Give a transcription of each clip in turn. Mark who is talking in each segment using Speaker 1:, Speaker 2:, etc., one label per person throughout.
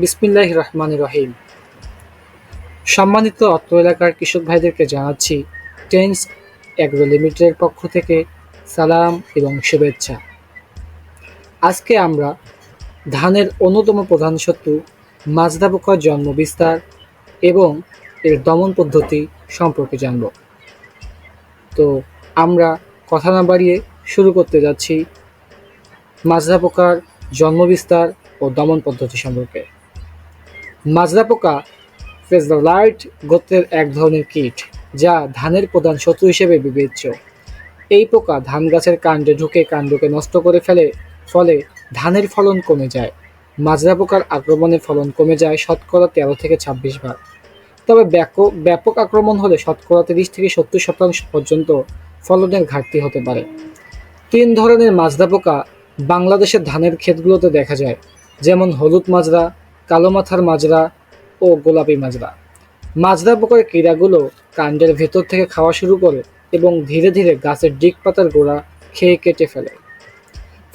Speaker 1: বিসমিল্লাহ রহমান রহিম। সম্মানিত অত্র এলাকার কৃষক ভাইদেরকে জানাচ্ছি, টেন্স অ্যাগ্রো লিমিটেডের পক্ষ থেকে সালাম এবং শুভেচ্ছা। আজকে আমরা ধানের অন্যতম প্রধান শত্রু মাজদা পোকার জন্ম বিস্তার এবং এর দমন পদ্ধতি সম্পর্কে জানব। তো আমরা কথা না বাড়িয়ে শুরু করতে যাচ্ছি মাজরা পোকার জন্ম বিস্তার ও দমন পদ্ধতি সম্পর্কে। মাজরা পোকা ফেজলাইট গোত্রের এক ধরনের কীট, যা ধানের প্রধান শত্রু হিসেবে বিবেচ্য। এই পোকা ধান গাছের কাণ্ডে ঢুকে কাণ্ডকে নষ্ট করে ফেলে, ফলে ধানের ফলন কমে যায়। মাজরা পোকার আক্রমণে ফলন কমে যায় শতকরা তেরো থেকে ছাব্বিশ ভাগ তবে ব্যাপক ব্যাপক আক্রমণ হলে শতকরা তিরিশ থেকে সত্তর শতাংশ পর্যন্ত ফলনের ঘাটতি হতে পারে। তিন ধরনের মাজরা পোকা বাংলাদেশের ধানের ক্ষেতগুলোতে দেখা যায়, যেমন হলুদ মাজরা কালো মাথার মাজরা ও গোলাপি মাজরা। মাজরা পোকার কীড়াগুলো কাণ্ডের ভেতর থেকে খাওয়া শুরু করে এবং ধীরে ধীরে গাছের ডিগ পাতার গোড়া খেয়ে কেটে ফেলে।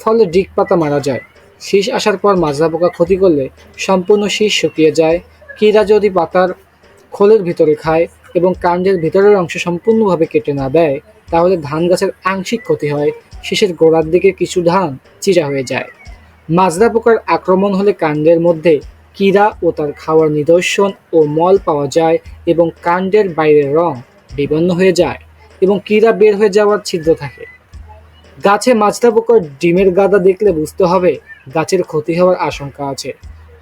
Speaker 1: ফলে ডিগ পাতা মারা যায়। শীষ আসার পর মাজরা পোকা ক্ষতি করলে সম্পূর্ণ শীষ শুকিয়ে যায় কীড়া যদি পাতার খোলের ভিতরে খায় এবং কাণ্ডের ভিতরের অংশ সম্পূর্ণভাবে কেটে না দেয়, তাহলে ধান গাছের আংশিক ক্ষতি হয়, শীষের গোড়ার দিকে কিছু ধান চিরা হয়ে যায়। মাজরা পোকার আক্রমণ হলে কাণ্ডের মধ্যে কীড়া ও তার খাওয়ার নিদর্শন ও মল পাওয়া যায় এবং কাণ্ডের বাইরের রং বিবন্ন হয়ে যায় এবং কীড়া বের হয়ে যাওয়ার ছিদ্র থাকে। গাছে মাজরা পোকার ডিমের গাদা দেখলে বুঝতে হবে গাছের ক্ষতি হওয়ার আশঙ্কা আছে।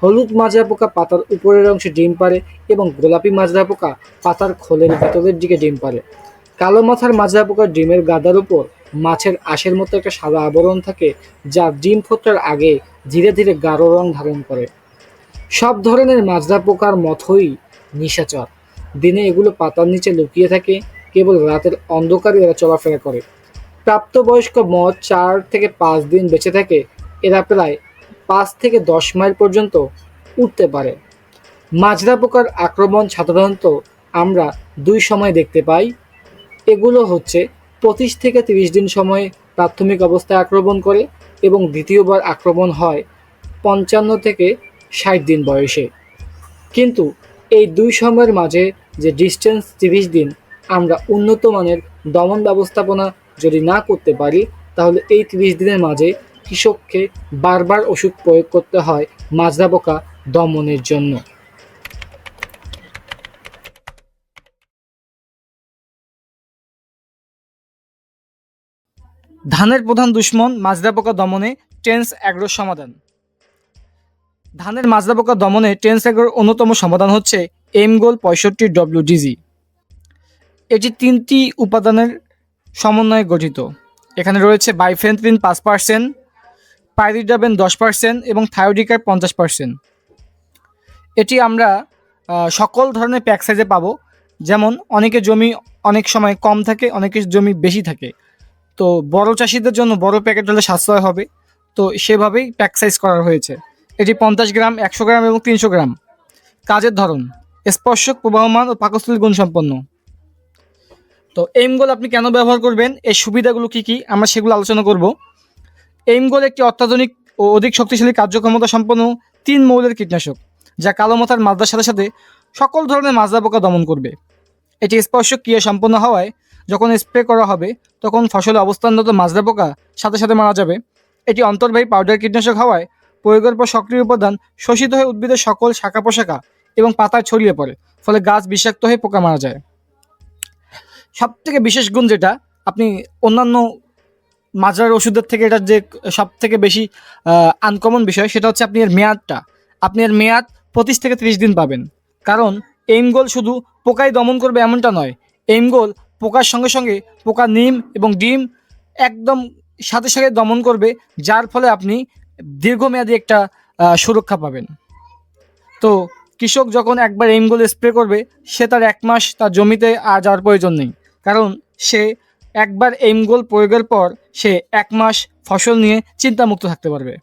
Speaker 1: হলুদ মাজরা পোকা পাতার উপরের অংশে ডিম পারে এবং গোলাপি মাজরা পোকা পাতার খোলের ভেতরের দিকে ডিম পারে কালো মাথার মাজরা পোকার ডিমের গাদার উপর মাছের আশের মতো একটা সাদা আবরণ থাকে যা ডিম ফোটার আগে ধীরে ধীরে গাঢ় রং ধারণ করে। সব ধরনের মাজরা পোকার মতোই নিশাচর। দিনে এগুলো পাতার নিচে লুকিয়ে থাকে, কেবল রাতের অন্ধকারে এরা চলাফেরা করে। প্রাপ্তবয়স্ক মদ চার থেকে পাঁচ দিন বেঁচে থাকে, এরা প্রায় পাঁচ থেকে দশ মাইল পর্যন্ত উঠতে পারে। মাজরা পোকার আক্রমণ সাধারণত আমরা দুই সময় দেখতে পাই। এগুলো হচ্ছে, পঁচিশ থেকে তিরিশ দিন সময়ে প্রাথমিক অবস্থায় আক্রমণ করে এবং দ্বিতীয়বার আক্রমণ হয় পঞ্চান্ন থেকে ষাট দিন বয়সে। কিন্তু এই দুই সময়ের মাঝে যে ডিস্টেন্স তিরিশ দিন, আমরা উন্নত মানের দমন ব্যবস্থাপনা যদি না করতে পারি, তাহলে এই তিরিশ দিনের মাঝে কৃষককে বারবার ওষুধ প্রয়োগ করতে হয় মাজরা পোকা দমনের জন্য। ধানের প্রধান দুশ্মন মাজরা পোকা দমনে টেন্স অ্যাগ্রোর সমাধান ধানের মাজরা পোকা দমনে টেন্স অ্যাগ্রোর অন্যতম সমাধান হচ্ছে এম গোল পঁয়ষট্টি ডব্লিউডিজি। এটি তিনটি উপাদানের সমন্বয়ে গঠিত। এখানে রয়েছে বাইফেন্থ্রিন পাঁচ পার্সেন্ট, পাইরিডাবেন দশ পার্সেন্ট এবং থায়োডিকার পঞ্চাশ পার্সেন্ট। এটি আমরা সকল ধরনের প্যাক সাইজে পাবো। যেমন অনেকের জমি অনেক সময় কম থাকে অনেকের জমি বেশি থাকে। তো বড় চাষিদের জন্য বড় প্যাকেট হলে সাশ্রয় হবে। তো সেভাবেই প্যাক সাইজ করা হয়েছে। এটি পঞ্চাশ গ্রাম, একশো গ্রাম এবং তিনশো গ্রাম। কাজের ধরন, স্পর্শক, প্রবাহমান ও পাকস্থলী গুণসম্পন্ন। তো এইমগোল আপনি কেন ব্যবহার করবেন? এর সুবিধাগুলো কি কি? আমরা সেগুলো আলোচনা করব। এইমগোল একটি অত্যাধুনিক ও অধিক শক্তিশালী কার্যক্ষমতা সম্পন্ন তিন মৌলের কীটনাশক, যা কালো মাথার মাজরার সাথে সাথে সকল ধরনের মাজরা পোকা দমন করবে। এটি স্পর্শক ক্রিয়া সম্পন্ন হওয়ায় যখন স্প্রে করা হবে, তখন ফসলে অবস্থানরত মাজরা পোকা সাথে সাথে মারা যাবে। এটি অন্তর্বাহী পাউডার কীটনাশক হওয়ায় প্রয়োগের পর সক্রিয় উপাদান শোষিত হয়ে উদ্ভিদের সকল শাখা পোশাখা এবং পাতায় ছড়িয়ে পড়ে, ফলে গাছ বিষাক্ত হয়ে পোকা মারা যায়। সব থেকে বিশেষ গুণ যেটা, আপনি অন্যান্য মাজরার ওষুধের থেকে এটার যে সব থেকে বেশি আনকমন বিষয়, সেটা হচ্ছে আপনি এর মেয়াদটা। আপনি এর মেয়াদ পঁচিশ থেকে ত্রিশ দিন পাবেন। কারণ এইম গোল শুধু পোকাই দমন করবে এমনটা নয়। এইম গোল পোকার সঙ্গে সঙ্গে পোকা নিম এবং ডিম একদম সাথে সাথে দমন করবে, যার ফলে আপনি দীর্ঘমেয়াদী একটা সুরক্ষা পাবেন। তো কৃষক যখন একবার এইমগুলো স্প্রে করবে, সে তার এক মাস তার জমিতে আর যাওয়ার প্রয়োজন নেই। কারণ সে একবার এইমগোল প্রয়োগের পর সে এক মাস ফসল নিয়ে চিন্তামুক্ত থাকতে পারবে।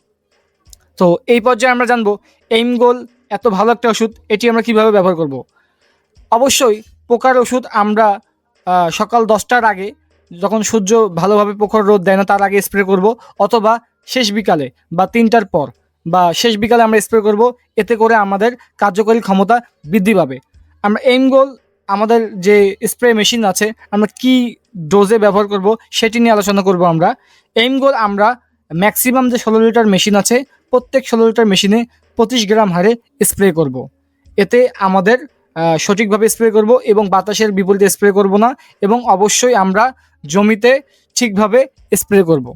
Speaker 1: তো এই পর্যায়ে আমরা জানব এইমগোল এত ভালো একটা ওষুধ, এটি আমরা কীভাবে ব্যবহার করব? অবশ্যই পোকার ওষুধ আমরা সকাল দশটার আগে, যখন সূর্য ভালোভাবে প্রখর রোদ দেয় না, তার আগে স্প্রে করব, অথবা শেষ বিকালে বা তিনটার পর
Speaker 2: বা শেষ বিকালে আমরা স্প্রে করব, এতে করে আমাদের কার্যকরী ক্ষমতা বৃদ্ধি পাবে। আমরা এইম গোল আমাদের যে স্প্রে মেশিন আছে, আমরা কি ডোজে ব্যবহার করব সেটি নিয়ে আলোচনা করব আমরা। এইম গোল আমরা ম্যাক্সিমাম যে ষোলো লিটার মেশিন আছে, প্রত্যেক ষোলো লিটার মেশিনে পঁচিশ গ্রাম হারে স্প্রে করব। এতে আমাদের সঠিকভাবে স্প্রে করব এবং বাতাসের বিপরীতে স্প্রে করব না এবং অবশ্যই আমরা জমিতে ঠিকভাবে স্প্রে করব।